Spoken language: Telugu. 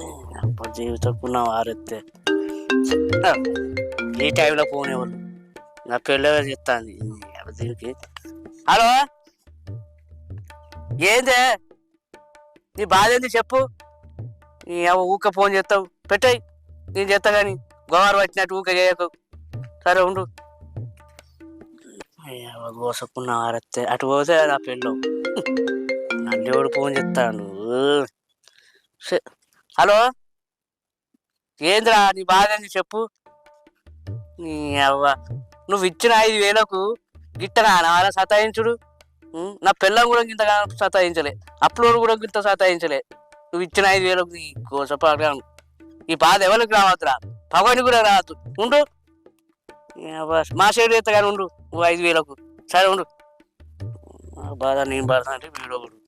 అప్పుడు జీవితకున్న వారెత్తే. ఈ టైంలో ఫోన్ ఎవరు? నా పెళ్ళి చెప్తాను దీనికి? హలో? ఏందే? నీ బాధ ఏంది చెప్పు. నీ ఊక ఫోన్ చేస్తావు. పెట్టాయి. నేను చేస్తా కానీ గోవారు వచ్చినట్టు ఊక చేయకు. సరే ఉండు. అయ్యవ గోసకున్న అటు పోతే నా పెళ్ళి ఎవడు ఫోన్ చేస్తాను సరే హలో? ఏంద్రా నీ బాధ అని చెప్పు. నీ అవ్వ. నువ్వు ఇచ్చిన ఐదు వేలకు గిట్టనా? నాలా సతాయించుడు. నా పిల్లం కూడా ఇంత సతాయించలే. అప్లోడ్ కూడా ఇంత సతాయించలే. నువ్వు ఇచ్చిన ఐదు వేలకు నీ కోసపాగా ఈ బాధ ఎవరికి రావద్దురా? పగని కూడా రావద్దు. ఉండు. మా సైడ్ ఎత్త కానీ ఉండు. నువ్వు ఐదు వేలకు. సరే ఉండు. బాధ నేను బాధ అంటే వీడొకడు